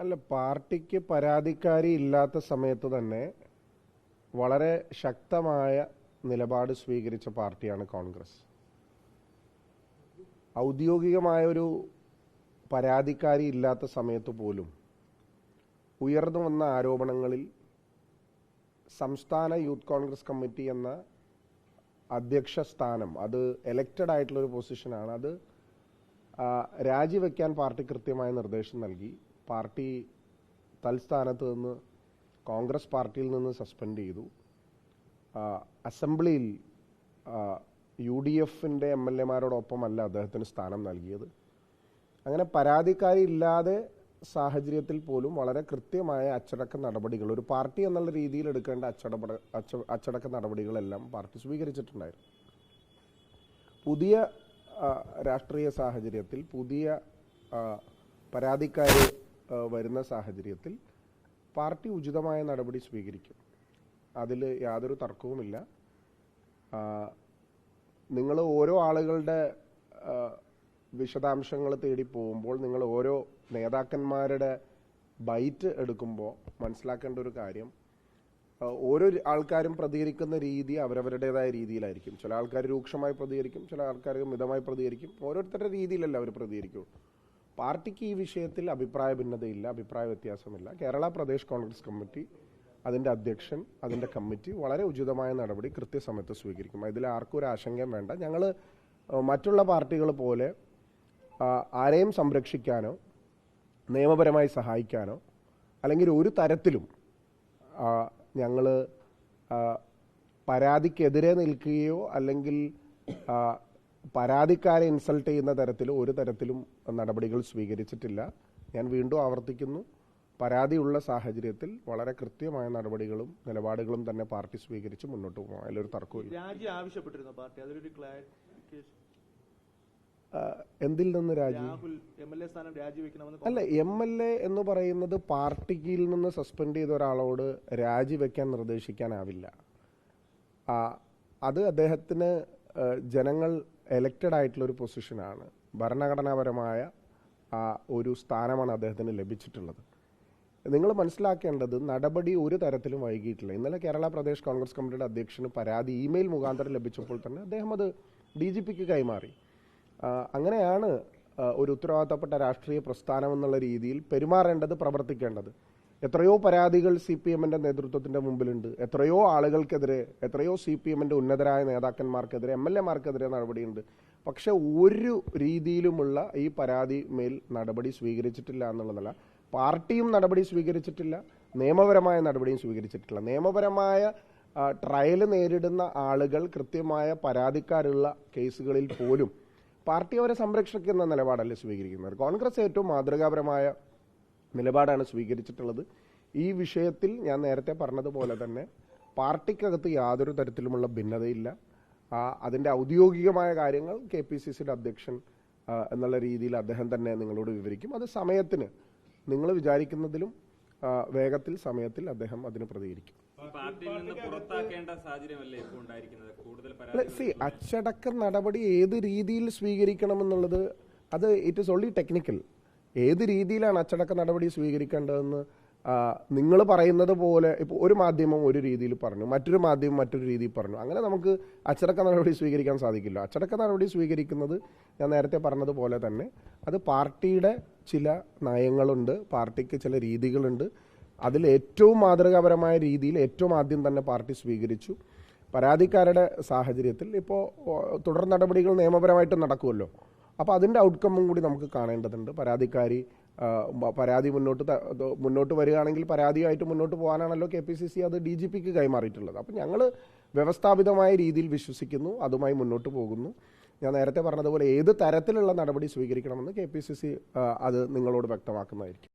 അല്ല പാർട്ടിക്ക് പരാതിക്കാരി ഇല്ലാത്ത സമയത്ത് തന്നെ വളരെ ശക്തമായ നിലപാട് സ്വീകരിച്ച പാർട്ടിയാണ് കോൺഗ്രസ്. ഔദ്യോഗികമായ ഒരു പരാതിക്കാരി ഇല്ലാത്ത സമയത്ത് പോലും ഉയർന്നു വന്ന ആരോപണങ്ങളിൽ സംസ്ഥാന യൂത്ത് കോൺഗ്രസ് കമ്മിറ്റി എന്ന അധ്യക്ഷ സ്ഥാനം അത് എലക്റ്റഡ് ആയിട്ടുള്ള ഒരു പൊസിഷനാണ് അത് രാജിവെക്കാൻ പാർട്ടി കൃത്യമായ നിർദ്ദേശം നൽകി. പാർട്ടി തൽസ്ഥാനത്ത് നിന്ന് കോൺഗ്രസ് പാർട്ടിയിൽ നിന്ന് സസ്പെൻഡ് ചെയ്തു. അസംബ്ലിയിൽ യു ഡി എഫിന്റെ എം എൽ എമാരോടൊപ്പമല്ല അദ്ദേഹത്തിന് സ്ഥാനം നൽകിയത്. അങ്ങനെ പരാതിക്കാരി ഇല്ലാതെ സാഹചര്യത്തിൽ പോലും വളരെ കൃത്യമായ അച്ചടക്ക നടപടികൾ ഒരു പാർട്ടി എന്നുള്ള രീതിയിൽ എടുക്കേണ്ട അച്ചടപട അച്ച അച്ചടക്ക നടപടികളെല്ലാം പാർട്ടി സ്വീകരിച്ചിട്ടുണ്ടായിരുന്നു. പുതിയ രാഷ്ട്രീയ സാഹചര്യത്തിൽ പുതിയ പരാതിക്കാര് വരുന്ന സാഹചര്യത്തിൽ പാർട്ടി ഉചിതമായ നടപടി സ്വീകരിക്കും. അതിൽ യാതൊരു തർക്കവുമില്ല. നിങ്ങൾ ഓരോ ആളുകളുടെ വിശദാംശങ്ങൾ തേടി പോകുമ്പോൾ നിങ്ങൾ ഓരോ നേതാക്കന്മാരുടെ ബൈറ്റ് എടുക്കുമ്പോൾ മനസ്സിലാക്കേണ്ട ഒരു കാര്യം ഓരോ ആൾക്കാരും പ്രതികരിക്കുന്ന രീതി അവരവരുടേതായ രീതിയിലായിരിക്കും. ചില ആൾക്കാർ രൂക്ഷമായി പ്രതികരിക്കും ചില ആൾക്കാർ മിതമായി പ്രതികരിക്കും. ഓരോരുത്തരുടെ രീതിയിലല്ല അവർ പ്രതികരിക്കുള്ളൂ. പാർട്ടിക്ക് ഈ വിഷയത്തിൽ അഭിപ്രായ ഭിന്നതയില്ല അഭിപ്രായ വ്യത്യാസമില്ല. കേരള പ്രദേശ് കോൺഗ്രസ് കമ്മിറ്റി അതിന്റെ അധ്യക്ഷൻ അതിന്റെ കമ്മിറ്റി വളരെ ഉചിതമായ നടപടി കൃത്യസമയത്ത് സ്വീകരിക്കും. ഇതിൽ ആർക്കും ഒരു ആശങ്കയും വേണ്ട. ഞങ്ങൾ മറ്റുള്ള പാർട്ടികൾ പോലെ ആരെയും സംരക്ഷിക്കാനോ നിയമപരമായി സഹായിക്കാനോ അല്ലെങ്കിൽ ഒരു തരത്തിലും ഞങ്ങൾ പരാതിക്കെതിരെ നിൽക്കുകയോ അല്ലെങ്കിൽ പരാതിക്കാരെ ഇൻസൾട്ട് ചെയ്യുന്ന തരത്തിൽ ഒരു തരത്തിലും നടപടികൾ സ്വീകരിച്ചിട്ടില്ല. ഞാൻ വീണ്ടും ആവർത്തിക്കുന്നു. പരാതിയുള്ള സാഹചര്യത്തിൽ വളരെ കൃത്യമായ നടപടികളും നിലപാടുകളും തന്നെ പാർട്ടി സ്വീകരിച്ച് മുന്നോട്ട് പോകും. അതിലൊരു ആ, എന്തിൽ നിന്ന് രാജി? അല്ല എം എൽ എ എന്ന് പറയുന്നത് പാർട്ടിയിൽ നിന്ന് സസ്പെൻഡ് ചെയ്ത ഒരാളോട് രാജിവെക്കാൻ നിർദ്ദേശിക്കാനാവില്ല. അത് അദ്ദേഹത്തിന് ജനങ്ങൾ എലക്റ്റഡ് ആയിട്ടുള്ള ഒരു പൊസിഷനാണ് ഭരണഘടനാപരമായ ആ, ഒരു സ്ഥാനമാണ് അദ്ദേഹത്തിന് ലഭിച്ചിട്ടുള്ളത്. നിങ്ങൾ മനസ്സിലാക്കേണ്ടത് നടപടി ഒരു തരത്തിലും വൈകിയിട്ടില്ല. ഇന്നലെ കേരള പ്രദേശ് കോൺഗ്രസ് കമ്മിറ്റിയുടെ അധ്യക്ഷന് പരാതി ഇമെയിൽ മുഖാന്തരം ലഭിച്ചപ്പോൾ തന്നെ അദ്ദേഹം അത് ഡി ജി പിക്ക് കൈമാറി. അങ്ങനെയാണ് ഒരു ഉത്തരവാദിത്തപ്പെട്ട രാഷ്ട്രീയ പ്രസ്ഥാനം എന്നുള്ള രീതിയിൽ പെരുമാറേണ്ടത് പ്രവർത്തിക്കേണ്ടത്. എത്രയോ പരാതികൾ സി പി എമ്മിന്റെ നേതൃത്വത്തിന്റെ മുമ്പിലുണ്ട്. എത്രയോ ആളുകൾക്കെതിരെ എത്രയോ സി പി എമ്മിന്റെ ഉന്നതരായ നേതാക്കന്മാർക്കെതിരെ എം എൽ എമാർക്കെതിരെ നടപടിയുണ്ട്. പക്ഷെ ഒരു രീതിയിലുമുള്ള ഈ പരാതി മേൽ നടപടി സ്വീകരിച്ചിട്ടില്ല എന്നുള്ളതല്ല. പാർട്ടിയും നടപടി സ്വീകരിച്ചിട്ടില്ല. നിയമപരമായ നടപടിയും സ്വീകരിച്ചിട്ടില്ല. നിയമപരമായ ട്രയൽ നേരിടുന്ന ആളുകൾ കൃത്യമായ പരാതിക്കാരുള്ള കേസുകളിൽ പോലും പാർട്ടി അവരെ സംരക്ഷിക്കുന്ന നിലപാടല്ലേ സ്വീകരിക്കുന്നത്? കോൺഗ്രസ് ഏറ്റവും മാതൃകാപരമായ നിലപാടാണ് സ്വീകരിച്ചിട്ടുള്ളത്. ഈ വിഷയത്തിൽ ഞാൻ നേരത്തെ പറഞ്ഞതുപോലെ തന്നെ പാർട്ടിക്കകത്ത് യാതൊരു തരത്തിലുമുള്ള ഭിന്നതയില്ല. അതിന്റെ ഔദ്യോഗികമായ കാര്യങ്ങൾ കെ പി സി സിയുടെ അധ്യക്ഷൻ എന്നുള്ള രീതിയിൽ അദ്ദേഹം തന്നെ നിങ്ങളോട് വിവരിക്കും. അത് സമയത്തിന് നിങ്ങൾ വിചാരിക്കുന്നതിലും വേഗത്തിൽ സമയത്തിൽ അദ്ദേഹം അതിന് പ്രതികരിക്കും. സി അച്ചടക്ക നടപടി ഏത് രീതിയിൽ സ്വീകരിക്കണമെന്നുള്ളത് അത് ഇറ്റ് ഇസ് ഓൺലി ടെക്നിക്കൽ ഏത് രീതിയിലാണ് അച്ചടക്ക നടപടി സ്വീകരിക്കേണ്ടതെന്ന് നിങ്ങൾ പറയുന്നത് പോലെ ഇപ്പോൾ ഒരു മാധ്യമം ഒരു രീതിയിൽ പറഞ്ഞു മറ്റൊരു മാധ്യമം മറ്റൊരു രീതിയിൽ പറഞ്ഞു. അങ്ങനെ നമുക്ക് അച്ചടക്ക നടപടി സ്വീകരിക്കാൻ സാധിക്കില്ല. അച്ചടക്ക നടപടി സ്വീകരിക്കുന്നത് ഞാൻ നേരത്തെ പറഞ്ഞതുപോലെ തന്നെ അത് പാർട്ടിയുടെ ചില നയങ്ങളുണ്ട് പാർട്ടിക്ക് ചില രീതികളുണ്ട്. അതിൽ ഏറ്റവും മാതൃകാപരമായ രീതിയിൽ ഏറ്റവും ആദ്യം തന്നെ പാർട്ടി സ്വീകരിച്ചു. പരാതിക്കാരുടെ സാഹചര്യത്തിൽ ഇപ്പോൾ തുടർ നടപടികൾ നിയമപരമായിട്ട് നടക്കുമല്ലോ. അപ്പോൾ അതിന്റെ ഔട്ട്കമ്മും കൂടി നമുക്ക് കാണേണ്ടതുണ്ട്. പരാതിക്കാരി പരാതി മുന്നോട്ട് മുന്നോട്ട് വരികയാണെങ്കിൽ പരാതിയായിട്ട് മുന്നോട്ട് പോകാനാണല്ലോ കെ പി സി സി അത് ഡി ജി പിക്ക് കൈമാറിയിട്ടുള്ളത്. അപ്പം ഞങ്ങൾ വ്യവസ്ഥാപിതമായ രീതിയിൽ വിശ്വസിക്കുന്നു അതുമായി മുന്നോട്ട് പോകുന്നു. ഞാൻ നേരത്തെ പറഞ്ഞതുപോലെ ഏത് തരത്തിലുള്ള നടപടി സ്വീകരിക്കണമെന്ന് കെ പി സി സി അത് നിങ്ങളോട് വ്യക്തമാക്കുന്നതായിരിക്കും.